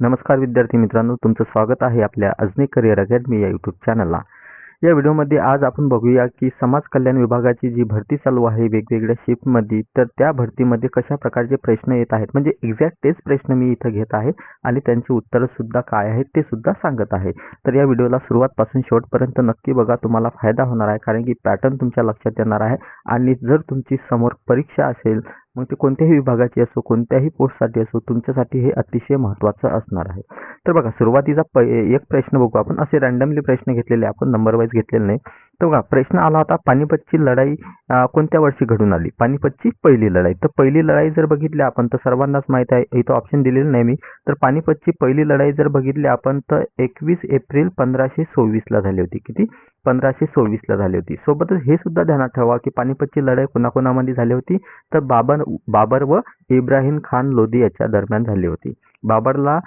नमस्कार विद्यार्थी मित्रांनो तुमचं स्वागत आहे आपल्या अजनी करिअर अकॅडमी या यूट्यूब चॅनलला या व्हिडिओमध्ये आज आपण बघूया की समाज कल्याण विभागाची जी भरती चालू आहे वेगवेगळ्या शिफ्टमध्ये तर त्या भरतीमध्ये कशा प्रकारचे प्रश्न येत आहेत? म्हणजे एक्झॅक्ट तेच प्रश्न मी इथं घेत आहे आणि त्यांची उत्तरं सुद्धा काय आहेत ते सुद्धा सांगत आहे. तर या व्हिडिओला सुरुवातपासून शेवटपर्यंत नक्की बघा तुम्हाला फायदा होणार आहे कारण की पॅटर्न तुमच्या लक्षात येणार आहे. आणि जर तुमची समोर परीक्षा असेल मग ते कोणत्याही विभागाची असो कोणत्याही पोस्टसाठी असो तुमच्यासाठी हे अतिशय महत्त्वाचं असणार आहे. तर बघा सुरुवातीचा प एक प्रश्न बघू आपण. असे रँडमली प्रश्न घेतलेले आपण नंबरवाईज घेतलेले नाही. तर बघा प्रश्न आला होता पानिपतची लढाई कोणत्या वर्षी घडून आली? पानिपतची पहिली लढाई. तर पहिली लढाई जर बघितली आपण तर सर्वांनाच माहीत आहे इथं ऑप्शन दिलेलं नाही मी. तर पानिपतची पहिली लढाई जर बघितली आपण तर एकवीस एप्रिल पंधराशे सव्वीसला झाली होती. किती? पंधराशे सव्वीसला झाली होती. सोबतच हे सुद्धा ध्यानात ठेवा की पानिपतची लढाई कोणाकोणामध्ये झाली होती? तर बाबर बाबर व इब्राहिम खान लोधी याच्या दरम्यान झाली होती. बाबरला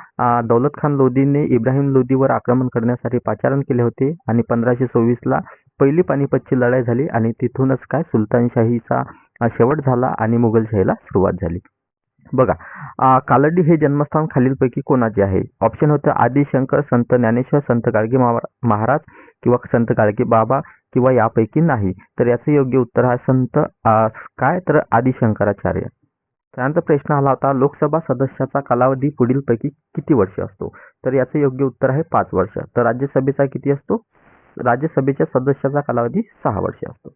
दौलत खान लोधीने इब्राहिम लोधीवर आक्रमण करण्यासाठी पाचारण केले होते आणि पंधराशे सव्वीसला पहिली पानिपतची लढाई झाली आणि तिथूनच काय सुलतानशाहीचा शेवट झाला आणि मुघलशाहीला सुरुवात झाली. बघा कालडी हे जन्मस्थान खालीलपैकी कोणाचे आहे? ऑप्शन होतं आदिशंकर संत ज्ञानेश्वर संत गाडगे महाराज किंवा संत गाडगे बाबा किंवा यापैकी नाही. तर याचं योग्य उत्तर आहे संत काय? तर आदिशंकराचार्य त्यानंतर प्रश्न आला होता लोकसभा सदस्याचा कालावधी पुढीलपैकी किती वर्ष असतो? तर याचं योग्य उत्तर आहे पाच वर्ष. तर राज्यसभेचा किती असतो? राज्यसभेच्या सदस्याचा कालावधी सहा वर्ष असतो.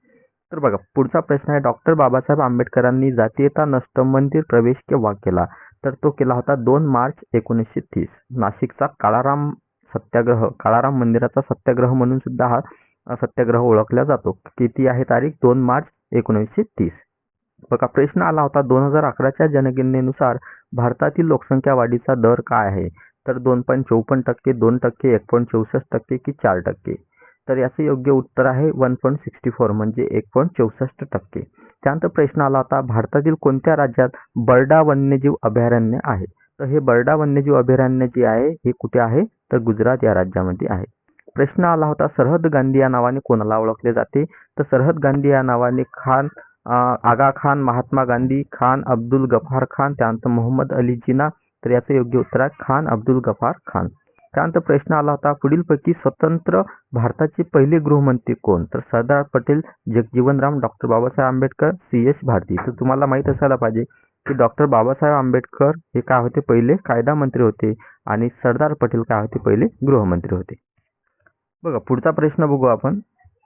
तर बघा पुढचा प्रश्न आहे डॉक्टर बाबासाहेब आंबेडकरांनी जातीयता नष्ट मंदिर प्रवेश केव्हा केला? तर तो केला होता दोन मार्च एकोणीसशे तीस. नाशिकचा काळाराम सत्याग्रह काळाराम मंदिराचा सत्याग्रह म्हणून सुद्धा हा सत्याग्रह ओळखला जातो. किती आहे तारीख? दोन मार्च एकोणीसशे तीस. बघा प्रश्न आला होता दोन हजार अकराच्या जनगणनेनुसार भारतातील लोकसंख्या वाढीचा दर काय आहे? तर दोन पॉईंट चौपन्न टक्के दोन टक्के एक पॉईंट चौसष्ट टक्के की चार टक्के? तर याचं योग्य उत्तर आहे वन पॉईंट सिक्स्टी फोर म्हणजे एक पॉईंट चौसष्ट टक्के. त्यानंतर प्रश्न आला होता भारतातील कोणत्या राज्यात बर्डा वन्यजीव अभयारण्य आहे? तर हे बर्डा वन्यजीव अभयारण्य जे आहे हे कुठे आहे? तर गुजरात या राज्यामध्ये आहे. प्रश्न आला होता सरहद गांधी या नावाने कोणाला ओळखले जाते? तर सरहद गांधी या नावाने खान आगा खान महात्मा गांधी खान अब्दुल गफार खान त्यानंतर मोहम्मद अली जिना तर याचं योग्य उत्तर आहे खान अब्दुल गफार खान. त्यानंतर प्रश्न आला होता. पुढीलपैकी स्वतंत्र भारताचे पहिले गृहमंत्री कोण? तर Sardar Patel Jagjivanram doctor Babasaheb Ambedkar C. S. Bharati. तर तुम्हाला माहीत असायला पाहिजे की डॉक्टर बाबासाहेब आंबेडकर हे काय होते? पहिले कायदा मंत्री होते आणि सरदार पटेल काय होते? पहिले गृहमंत्री होते. बघा पुढचा प्रश्न बघू आपण.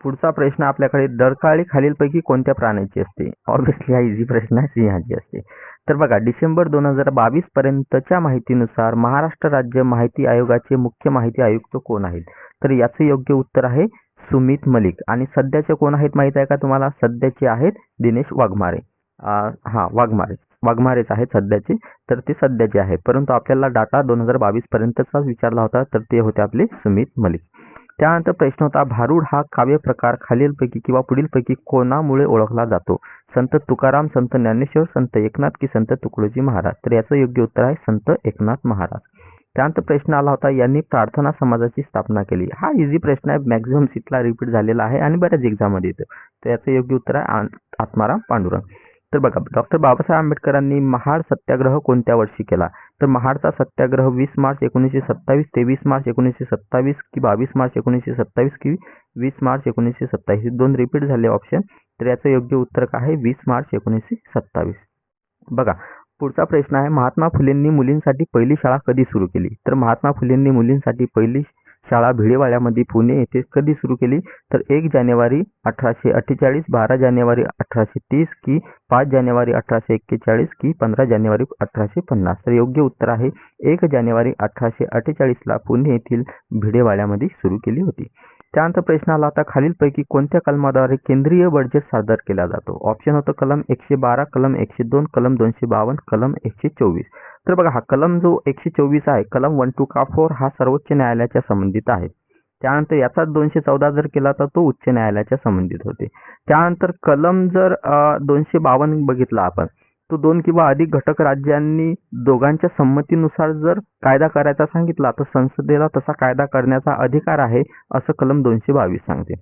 पुढचा प्रश्न आपल्याकडे दरकाळी खालीलपैकी कोणत्या प्राण्याची असते? ऑब्विसली हा इझी प्रश्न आहे सिंहाची असते. तर बघा डिसेंबर दोन हजार बावीस पर्यंतच्या माहितीनुसार महाराष्ट्र राज्य माहिती आयोगाचे मुख्य माहिती आयुक्त कोण आहेत? तर याचं योग्य उत्तर आहे सुमित मलिक. आणि सध्याचे कोण आहेत माहीत आहे का तुम्हाला? सध्याचे आहेत दिनेश वाघमारे. हा वाघमारे. वाघमारेच आहेत सध्याचे तर ते सध्याचे आहे परंतु आपल्याला डाटा दोन हजार बावीस पर्यंतचाच विचारला होता तर ते होते आपले सुमित मलिक. त्यानंतर प्रश्न होता भारूड हा काव्य प्रकार खालीलपैकी किंवा पुढीलपैकी कोणामुळे ओळखला जातो? संत तुकाराम संत ज्ञानेश्वर संत एकनाथ की संत तुकडोजी महाराज? तर याचं योग्य उत्तर आहे संत एकनाथ महाराज. त्यानंतर प्रश्न आला होता यांनी प्रार्थना समाजाची स्थापना केली. हा इझी प्रश्न आहे मॅक्झिमम सीटला रिपीट झालेला आहे आणि बऱ्याच एक्झाममध्ये येतो. तर याचं योग्य उत्तर आहे आत्माराम पांडुरंग. तर बघा डॉक्टर बाबासाहेब आंबेडकरांनी महाड सत्याग्रह कोणत्या वर्षी केला? तर महाडचा सत्याग्रह वीस मार्च एकोणीसशे सत्तावीस तेवीस मार्च एकोणीसशे सत्तावीस की बावीस मार्च एकोणीसशे सत्तावीस की वीस मार्च एकोणीसशे सत्तावीस? दोन रिपीट झाले ऑप्शन तर याचं योग्य उत्तर काय आहे वीस मार्च एकोणीसशे सत्तावीस. बघा पुढचा प्रश्न आहे महात्मा फुलेंनी मुलींसाठी पहिली शाळा कधी सुरू केली? तर महात्मा फुलेंनी मुलींसाठी पहिली शाळा भिडेवाड्यामध्ये पुणे येथे कधी सुरू केली? तर एक जानेवारी अठराशे अठ्ठेचाळीस बारा जानेवारी अठराशे तीस की पाच जानेवारी अठराशे एक्केचाळीस की पंधरा जानेवारी अठराशे पन्नास? तर योग्य उत्तर आहे एक जानेवारी अठराशे अठ्ठेचाळीसला पुणे येथील भिडेवाड्यामध्ये सुरू केली होती. त्यानंतर प्रश्न आला होता खालीलपैकी कोणत्या कलमाद्वारे केंद्रीय बजेट सादर केला जातो? ऑप्शन होतं कलम एकशे बारा कलम एकशे दोन कलम दोनशे बावन्न कलम एकशे चोवीस. तर बघा हा कलम जो एकशे चोवीस आहे कलम वन टू का फोर हा सर्वोच्च न्यायालयाच्या संबंधित आहे. त्यानंतर याचा दोनशे चौदा जर केला तर तो उच्च न्यायालयाच्या संबंधित होते. त्यानंतर कलम जर दोनशे बावन्न बघितला आपण तो दोन किंवा अधिक घटक राज्यांनी दोघांच्या संमतीनुसार जर कायदा करायचा सांगितला तर संसदेला तसा कायदा करण्याचा अधिकार आहे असं कलम दोनशे बावीस सांगते.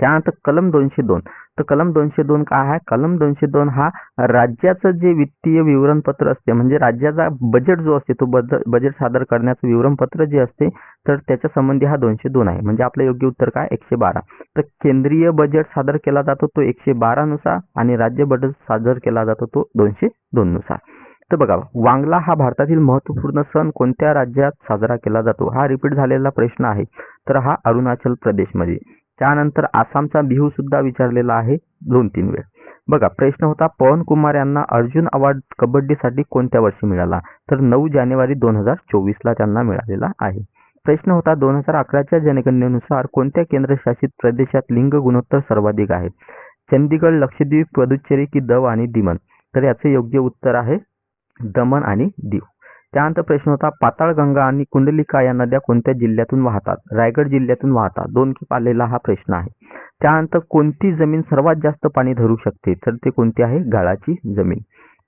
त्यानंतर कलम दोनशे दोन. तर कलम दोनशे दोन काय आहे? कलम दोनशे दोन हा राज्याचं जे वित्तीय विवरणपत्र असते म्हणजे राज्याचा बजेट जो असते तो बजेट सादर करण्याचं विवरणपत्र जे असते तर त्याच्या संबंधी हा दोनशे दोन आहे. म्हणजे आपलं योग्य उत्तर काय? एकशे बारा. तर केंद्रीय बजेट सादर केला जातो तो एकशे बारानुसार आणि राज्य बजेट सादर केला जातो तो दोनशे दोन नुसार. तर बघा वांगला हा भारतातील महत्त्वपूर्ण सण कोणत्या राज्यात साजरा केला जातो? हा रिपीट झालेला प्रश्न आहे. तर हा अरुणाचल प्रदेशमध्ये. त्यानंतर आसामचा बिहू सुद्धा विचारलेला आहे दोन तीन वेळ. बघा प्रश्न होता पवन कुमार यांना अर्जुन अवॉर्ड कबड्डीसाठी कोणत्या वर्षी मिळाला? तर नऊ जानेवारी दोन हजार चोवीसला त्यांना मिळालेला आहे. प्रश्न होता दोन हजार अकराच्या जनगणनेनुसार कोणत्या केंद्रशासित प्रदेशात लिंग गुणोत्तर सर्वाधिक आहे? चंदीगड लक्षद्वीप पुदुच्चेरी की दव आणि दिमन? तर याचे योग्य उत्तर आहे दमन आणि दीव. त्यानंतर प्रश्न होता पाताळगंगा आणि कुंडलिका या नद्या कोणत्या जिल्ह्यातून वाहतात? रायगड जिल्ह्यातून वाहतात. दोन की आलेला हा प्रश्न आहे. त्यानंतर कोणती जमीन सर्वात जास्त पाणी धरू शकते? तर ते कोणती आहे? गाळाची जमीन.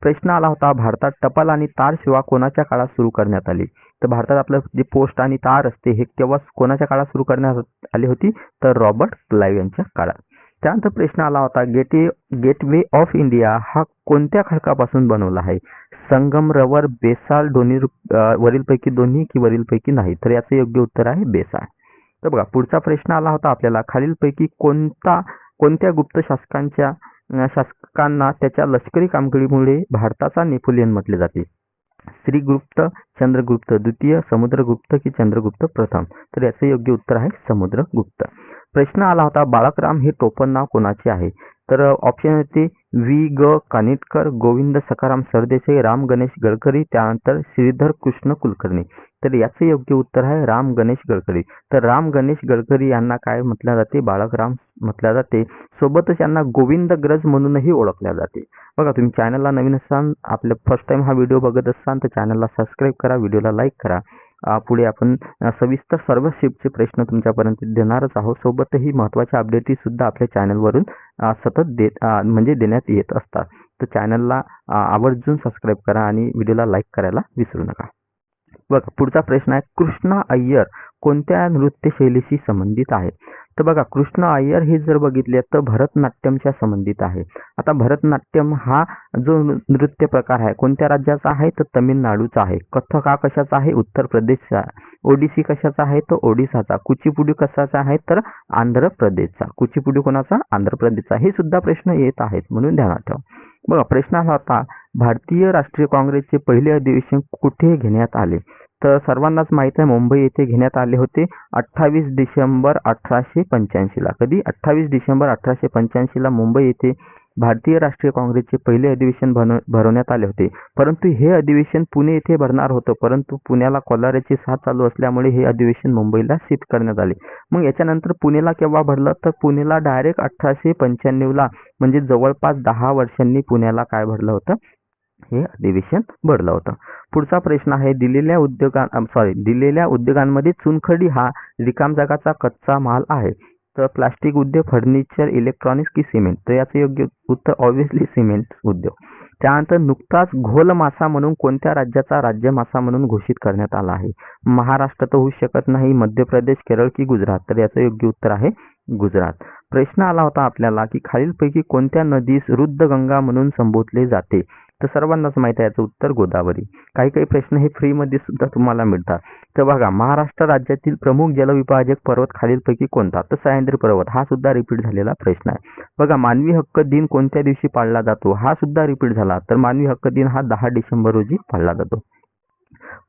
प्रश्न आला होता भारतात टपाल आणि तार सेवा कोणाच्या काळात सुरू करण्यात आली? तर भारतात आपलं जे पोस्ट आणि तार असते हे केव्हा कोणाच्या काळात सुरू करण्यात आली होती? तर रॉबर्ट क्लाईव्ह यांच्या काळात. त्यानंतर प्रश्न आला होता गेटे गेटवे ऑफ इंडिया हा कोणत्या खडकापासून बनवला आहे? संगम रवर बेसाल दोन्ही वरीलपैकी दोन्ही की वरीलपैकी नाही? तर याचं योग्य उत्तर आहे बेसाळ तर बघा पुढचा प्रश्न आला होता आपल्याला. खालीलपैकी कोणता कोणत्या गुप्त शासकांच्या शासकांना त्याच्या लष्करी कामगिरीमुळे भारताचा नेपोलियन म्हटले जाते? श्रीगुप्त चंद्रगुप्त द्वितीय समुद्रगुप्त की चंद्रगुप्त प्रथम? तर याचे योग्य उत्तर आहे समुद्रगुप्त. प्रश्न आला होता बाळकराम हे टोपण नाव कोणाचे आहे? तर ऑप्शन होते वी ग कानिटकर गोविंद सखाराम सरदेसाई राम गणेश गडकरी त्यानंतर श्रीधर कृष्ण कुलकर्णी. तर याचं योग्य उत्तर आहे राम गणेश गडकरी. तर राम गणेश गडकरी यांना काय म्हटल्या जाते? बाळकराम म्हटल्या जाते. सोबतच यांना गोविंद ग्रज म्हणूनही ओळखल्या जाते. बघा तुम्ही चॅनलला नवीन असाल आपले फर्स्ट टाइम हा व्हिडिओ बघत असाल तर चॅनलला सबस्क्राईब करा व्हिडिओला लाईक करा. पुढे आपण सविस्तर सर्व शिपचे प्रश्न तुमच्यापर्यंत देणारच आहोत. सोबतही महत्त्वाच्या अपडेटी सुद्धा आपल्या चॅनलवरून सतत देत म्हणजे देण्यात येत असतात. तर चॅनलला आवर्जून सबस्क्राईब करा आणि व्हिडिओला लाईक करायला विसरू नका. बघा पुढचा प्रश्न आहे कृष्णा अय्यर कोणत्या नृत्यशैलीशी संबंधित आहे? तर बघा कृष्ण अय्यर हे जर बघितले तर भरतनाट्यमच्या संबंधित आहे. आता भरतनाट्यम हा जो नृत्य प्रकार आहे कोणत्या राज्याचा आहे? तर तमिळनाडूचा आहे. कथक हा कशाचा आहे? उत्तर प्रदेशचा. ओडिसी कशाचा आहे? तर ओडिसाचा. कुचिपुडी कशाचा आहे? तर आंध्र प्रदेशचा. कुचिपुडी कोणाचा? आंध्र प्रदेशचा. हे सुद्धा प्रश्न येत आहेत म्हणून ध्यानात ठेवा. बघा प्रश्न आला होता भारतीय राष्ट्रीय काँग्रेसचे पहिले अधिवेशन कुठे घेण्यात आले? तर सर्वांनाच माहीत आहे मुंबई येथे घेण्यात आले होते अठ्ठावीस डिसेंबर अठराशे पंच्याऐंशीला कधी? अठ्ठावीस डिसेंबर अठराशे पंच्याऐंशीला मुंबई येथे भारतीय राष्ट्रीय काँग्रेसचे पहिले अधिवेशन भरवण्यात आले होते. परंतु हे अधिवेशन पुणे येथे भरणार होतं परंतु पुण्याला कोलाऱ्याची साथ चालू असल्यामुळे हे अधिवेशन मुंबईला शिफ्ट करण्यात आले. मग याच्यानंतर पुणेला केव्हा भरलं? तर पुणेला डायरेक्ट अठराशे पंच्याण्णवला म्हणजे जवळपास दहा वर्षांनी पुण्याला काय भरलं होतं? हे अधिवेशन भरलं होतं. पुढचा प्रश्न आहे दिलेल्या उद्योगां सॉरी दिलेल्या उद्योगांमध्ये चुनखडी हा रिकाम जागाचा कच्चा माल आहे. तर प्लास्टिक उद्योग फर्निचर इलेक्ट्रॉनिक्स की सिमेंट? तर याचं योग्य उत्तर ऑब्व्हियसली सिमेंट उद्योग. त्यानंतर नुकताच घोल मासा म्हणून कोणत्या राज्याचा राज्य मासा म्हणून घोषित करण्यात आला आहे? महाराष्ट्र तर होऊ शकत नाही मध्य प्रदेश केरळ की गुजरात? तर याचं योग्य उत्तर आहे गुजरात. प्रश्न आला होता आपल्याला की खालीलपैकी कोणत्या नदीस रुद्ध गंगा म्हणून संबोधले जाते? तर सर्वांनाच माहिती आहे याचं उत्तर गोदावरी. काही काही प्रश्न हे फ्रीमध्ये सुद्धा तुम्हाला मिळतात. तर बघा महाराष्ट्र राज्यातील प्रमुख जलविभाजक पर्वत खालीलपैकी कोणता? तर सह्याद्री पर्वत हा सुद्धा रिपीट झालेला प्रश्न आहे. बघा मानवी हक्क दिन कोणत्या दिवशी पाळला जातो? हा सुद्धा रिपीट झाला. तर मानवी हक्क दिन हा दहा डिसेंबर रोजी पाळला जातो.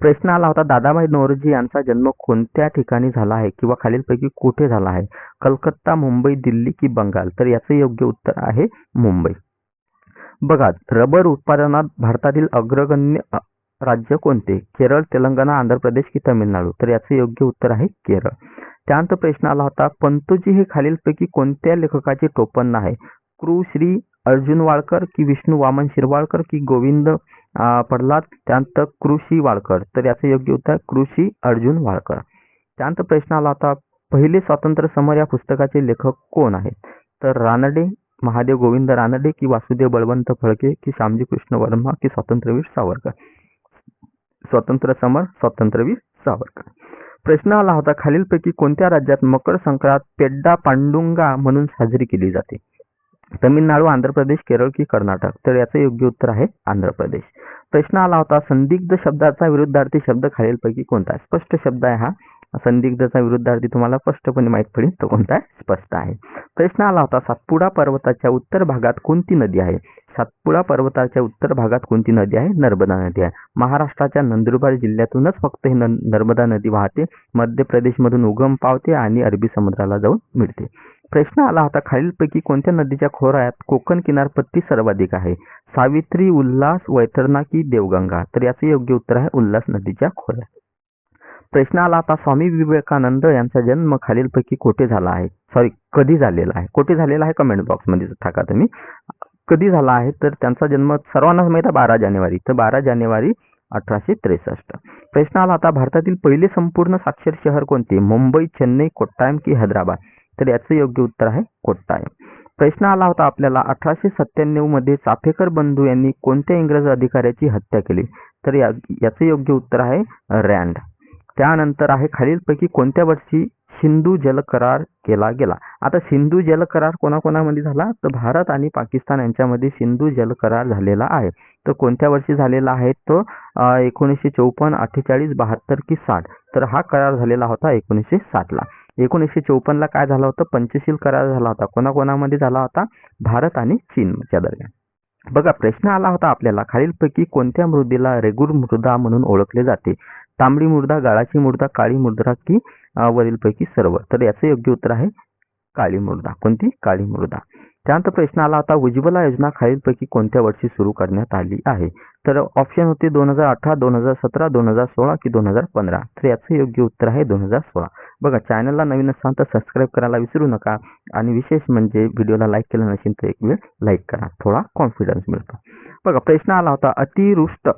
प्रश्न आला होता दादाभाई नोरोजी यांचा जन्म कोणत्या ठिकाणी झाला आहे किंवा खालीलपैकी कुठे झाला आहे? कलकत्ता मुंबई दिल्ली की बंगाल? तर याचं योग्य उत्तर आहे मुंबई. बघा रबर उत्पादनात भारतातील अग्रगण्य राज्य कोणते? केरळ तेलंगणा आंध्र प्रदेश की तामिळनाडू? तर याचं योग्य उत्तर आहे केरळ. त्यानंतर प्रश्न आला होता पंतोजी हे खालीलपैकी कोणत्या लेखकाचे टोपण आहे? क्रू श्री अर्जुन वाळकर की विष्णू वामन शिरवाळकर की गोविंद पडलात त्यानंतर कृषी वाळकर. तर याचं योग्य उत्तर कृषी अर्जुन वाळकर. त्यानंतर प्रश्न आला होता पहिले स्वातंत्र्य समर या पुस्तकाचे लेखक कोण आहेत? तर रानडे महादेव गोविंद रानडे की वासुदेव बळवंत फळके की श्यामजी कृष्ण वर्मा की स्वातंत्र्यवीर सावरकर. स्वातंत्र्य समर स्वातंत्र्यवीर सावरकर. प्रश्न आला होता खालीलपैकी कोणत्या राज्यात मकर संक्रांत पेड्डा पांडुंगा म्हणून साजरी केली जाते? तमिळनाडू आंध्र प्रदेश केरळ की कर्नाटक? तर याचं योग्य उत्तर आहे आंध्र प्रदेश प्रश्न आला होता संदिग्ध शब्दाचा विरुद्धार्थी शब्द खालीलपैकी कोणता? आहे स्पष्ट शब्द आहे हा संदिग्धचा विरुद्धार्थी तुम्हाला स्पष्टपणे माहीत पडेल तो कोणता आहे? स्पष्ट आहे. प्रश्न आला होता सातपुडा पर्वताच्या उत्तर भागात कोणती नदी आहे? सातपुडा पर्वताच्या उत्तर भागात कोणती नदी आहे? नर्मदा नदी आहे. महाराष्ट्राच्या नंदुरबार जिल्ह्यातूनच फक्त ही न- नर्मदा नदी वाहते मध्य प्रदेशमधून उगम पावते आणि अरबी समुद्राला जाऊन मिळते. प्रश्न आला होता खालीलपैकी कोणत्या नदीच्या खोऱ्यात कोकण किनारपट्टी सर्वाधिक आहे? सावित्री उल्हास वैतरणा की देवगंगा. तर याचे योग्य उत्तर आहे उल्हास नदीच्या खोऱ्यात. प्रश्न आला आता स्वामी विवेकानंद यांचा जन्म खालीलपैकी कोठे झाला आहे? सॉरी कधी झालेला आहे? कोठे झालेला आहे? कमेंट बॉक्समध्ये टाका तुम्ही. कधी झाला आहे? तर त्यांचा जन्म सर्वांनाच माहिती आहे बारा जानेवारी. तर बारा जानेवारी अठराशे त्रेसष्ट. प्रश्न आला आता भारतातील पहिले संपूर्ण साक्षर शहर कोणते? मुंबई चेन्नई कोट्टायम की हैदराबाद? तर याचं योग्य उत्तर आहे कोट्टायम. प्रश्न आला होता आपल्याला अठराशे सत्त्याण्णवमध्ये चाफेकर बंधू यांनी कोणत्या इंग्रज अधिकाऱ्याची हत्या केली? तर या याचं योग्य उत्तर आहे रँड त्यानंतर आहे खालीलपैकी कोणत्या वर्षी सिंधू जल करार केला गेला? आता सिंधू जल करार कोणाकोणामध्ये झाला? तर भारत आणि पाकिस्तान यांच्यामध्ये सिंधू जल करार झालेला आहे. तर कोणत्या वर्षी झालेला आहे? तो एकोणीसशे चौपन्न अठ्ठेचाळीस बहात्तर की साठ. तर हा करार झालेला होता एकोणीसशे साठला एकोणीसशे चौपन्नला काय झालं होतं? पंचशील करार झाला होता. कोणाकोणामध्ये झाला होता? भारत आणि चीनच्या दरम्यान. बघा प्रश्न आला होता आपल्याला खालीलपैकी कोणत्या मृदेला रेगुर मृदा म्हणून ओळखले जाते? तांबडी मृदा गाळाची मृदा काळी मृदा की वरीलपैकी सर्व. तर याचं योग्य उत्तर आहे काळी मृदा कोणती? काळी मृदा त्यानंतर प्रश्न आला होता उज्ज्वला योजना खालीलपैकी कोणत्या वर्षी सुरू करण्यात आली आहे? तर ऑप्शन होते दोन हजार अठरा दोन हजार सतरा दोन हजार सोळा की दोन हजार पंधरा. तर याचं योग्य उत्तर आहे दोन हजार सोळा. बघा चॅनलला नवीन असाल तर सबस्क्राईब करायला विसरू नका. आणि विशेष म्हणजे व्हिडिओला लाईक केलं नसेल तर एक वेळ लाईक करा. थोडा कॉन्फिडन्स मिळतो. बघा प्रश्न आला होता अतिवृष्ट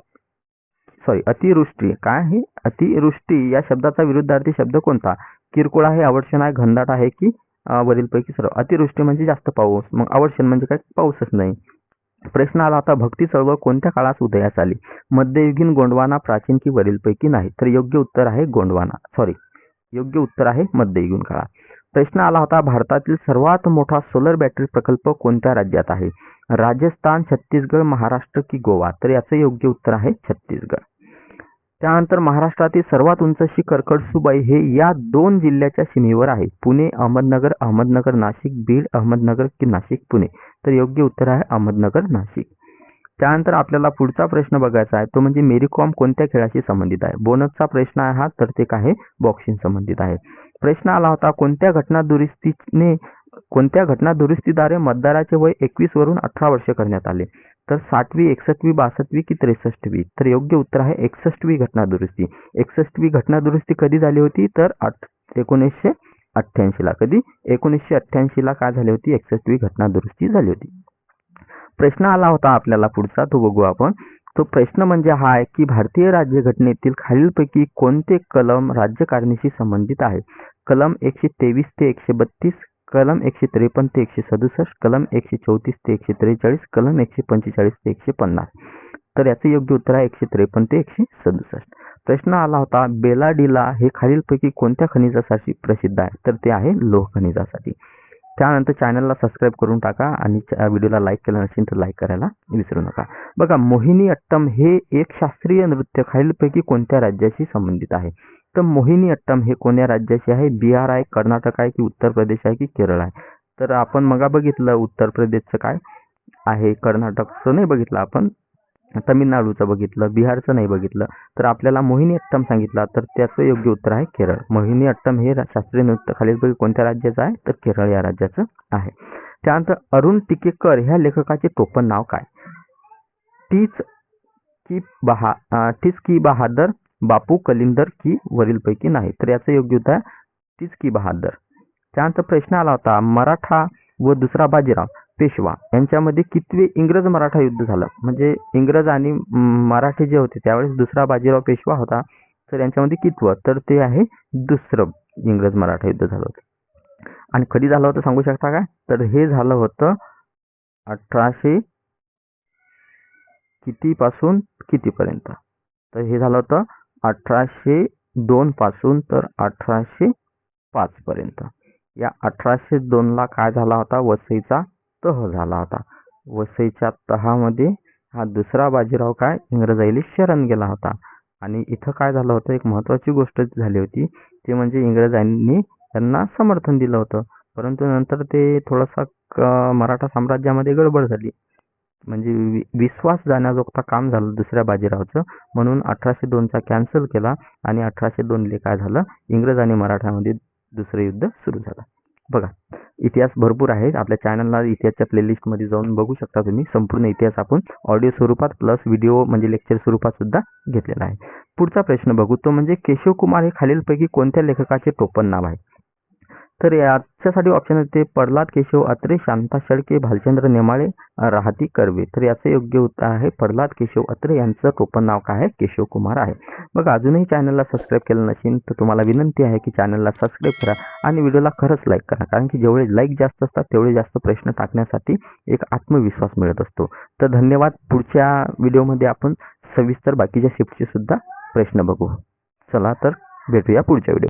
सॉरी अतिवृष्टी. काय आहे? अतिवृष्टी या शब्दाचा विरुद्धार्थी शब्द कोणता? किरकोळ आहे अवर्षण आहे घनदाट आहे की वरीलपैकी सर्व? अतिवृष्टी म्हणजे जास्त पाऊस. मग अवर्षण म्हणजे काय? पाऊसच नाही. प्रश्न आला होता भक्ती चळवळ कोणत्या काळात उदयास आली? मध्ययुगीन गोंडवाना प्राचीन की वरीलपैकी नाही. तर योग्य उत्तर आहे गोंडवाना. सॉरी योग्य उत्तर आहे मध्ययुगीन काळात. प्रश्न आला होता भारतातील सर्वात मोठा सोलर बॅटरी प्रकल्प कोणत्या राज्यात आहे? राजस्थान छत्तीसगड महाराष्ट्र की गोवा? तर याचं योग्य उत्तर आहे छत्तीसगड. त्यानंतर महाराष्ट्रातील सर्वात उंच शिखर कडसूबाई हे या दोन जिल्ह्याच्या सीमेवर आहे. पुणे अहमदनगर अहमदनगर नाशिक बीड अहमदनगर की नाशिक पुणे. तर योग्य उत्तर आहे अहमदनगर नाशिक. त्यानंतर आपल्याला पुढचा प्रश्न बघायचा आहे. तो म्हणजे मेरी कॉम कोणत्या खेळाशी संबंधित आहे? बोनसचा प्रश्न आहे हा तर ते काय बॉक्सिंग संबंधित आहे. प्रश्न आला होता कोणत्या घटना दुरुस्तीने कोणत्या घटना दुरुस्तीद्वारे मतदाराचे वय एकवीस वरून अठरा वर्ष करण्यात आले? तर साठवी एकसष्टवी बासष्टवी की त्रेसष्टवी? तर योग्य उत्तर आहे एकसष्टवी घटना दुरुस्ती एकसष्टवी घटना दुरुस्ती कधी झाली होती? तर आठ एकोणीसशे अठ्ठ्याऐंशीला कधी? एकोणीसशे अठ्ठ्याऐंशीला काय झाली होती? एकसष्टवी घटना दुरुस्ती झाली होती. प्रश्न आला होता आपल्याला पुढचा तो बघू आपण. तो प्रश्न म्हणजे हा आहे की भारतीय राज्यघटनेतील खालीलपैकी कोणते कलम राज्यकारणीशी संबंधित आहे? कलम एकशे तेवीस ते एकशे बत्तीस कलम एकशे त्रेपन्न ते एकशे सदुसष्ट कलम एकशे चौतीस ते एकशे त्रेचाळीस कलम एकशे पंचेचाळीस ते एकशे पन्नास. तर याचं योग्य उत्तर आहे एकशे त्रेपन्न ते एकशे सदुसष्ट. प्रश्न आला होता बेलाडिला हे खालीलपैकी कोणत्या खनिजासाठी प्रसिद्ध आहे? तर ते आहे लोह खनिजासाठी. त्यानंतर चॅनलला सबस्क्राईब करून टाका आणि व्हिडिओला लाईक केलं नसेल तर लाईक करायला विसरू नका. बघा मोहिनी अट्टम हे एक शास्त्रीय नृत्य खालीलपैकी कोणत्या राज्याशी संबंधित आहे? तर मोहिनी अट्टम हे कोण्या राज्याशी आहे? बिहार आहे कर्नाटक आहे की उत्तर प्रदेश आहे की केरळ आहे? तर आपण मगा बघितलं उत्तर प्रदेशचं काय आहे कर्नाटकचं नाही बघितलं आपण. तमिळनाडूचं बघितलं बिहारचं नाही बघितलं. तर आपल्याला मोहिनी अट्टम सांगितला तर त्याचं योग्य उत्तर आहे केरळ. मोहिनी अट्टम हे शास्त्रीय नृत्य खालीलपैकी कोणत्या राज्याचं आहे? तर केरळ या राज्याचं आहे. त्यानंतर अरुण टिकेकर ह्या लेखकाचे टोपण नाव काय? तीच की बहा तीच की बहादर बापू कलिंदर की वरीलपैकी नाही. तर याचं योग्य उत्तर आहे तीच की बहादर. त्यानंतर प्रश्न आला होता मराठा व दुसरा बाजीराव पेशवा यांच्यामध्ये कितवे इंग्रज मराठा युद्ध झालं? म्हणजे इंग्रज आणि मराठे मराठी जे होते त्यावेळेस दुसरा बाजीराव पेशवा होता तर यांच्यामध्ये कितवं? तर ते आहे दुसरं इंग्रज मराठा युद्ध झालं होतं. आणि कधी झालं होतं सांगू शकता काय तर हे झालं होतं अठराशे कितीपासून कितीपर्यंत? तर हे झालं होतं अठराशे दोन पासून तर अठराशे पाच पर्यंत. या अठराशे दोनला काय झाला होता? वसईचा तह झाला होता. वसईच्या तहामध्ये हा दुसरा बाजीराव काय? इंग्रजाईली शरण गेला होता. आणि इथं काय झालं होतं? एक महत्त्वाची गोष्ट झाली होती. ते म्हणजे इंग्रजांनी त्यांना समर्थन दिलं होतं. परंतु नंतर ते थोडंसं क मराठा साम्राज्यामध्ये गडबड झाली. म्हणजे वि विश्वास जाण्याजोगता काम झालं दुसऱ्या बाजीरावचं. म्हणून अठराशे दोनचा कॅन्सल केला आणि अठराशे दोनले काय झालं? इंग्रज आणि मराठामध्ये दुसरं युद्ध सुरू झालं. बघा इतिहास भरपूर आहे. आपल्या चॅनलला इतिहासच्या प्लेलिस्टमध्ये जाऊन बघू शकता तुम्ही. संपूर्ण इतिहास आपण ऑडिओ स्वरूपात प्लस व्हिडिओ म्हणजे लेक्चर स्वरूपात सुद्धा घेतलेला आहे. पुढचा प्रश्न बघू. तो म्हणजे केशवकुमार हे खालीलपैकी कोणत्या लेखकाचे टोपण नाव आहे? तर याच्यासाठी ऑप्शन येते प्रल्हाद केशव अत्रे शांता शेळके भालचंद्र नेमाळे राहती कर्वे. तर याचं योग्य उत्तर आहे प्रल्हाद केशव अत्रे. यांचं टोपण नाव काय आहे? केशव कुमार आहे. मग अजूनही चॅनलला सबस्क्राईब केलं नसेल तर तुम्हाला विनंती आहे की चॅनलला सबस्क्राईब करा आणि व्हिडिओला खरंच लाईक करा. कारण की जेवढे लाईक जास्त असतात तेवढे जास्त प्रश्न टाकण्यासाठी एक आत्मविश्वास मिळत असतो. तर धन्यवाद. पुढच्या व्हिडिओमध्ये आपण सविस्तर बाकीच्या शिफ्टचे सुद्धा प्रश्न बघू. चला तर भेटूया पुढच्या व्हिडिओ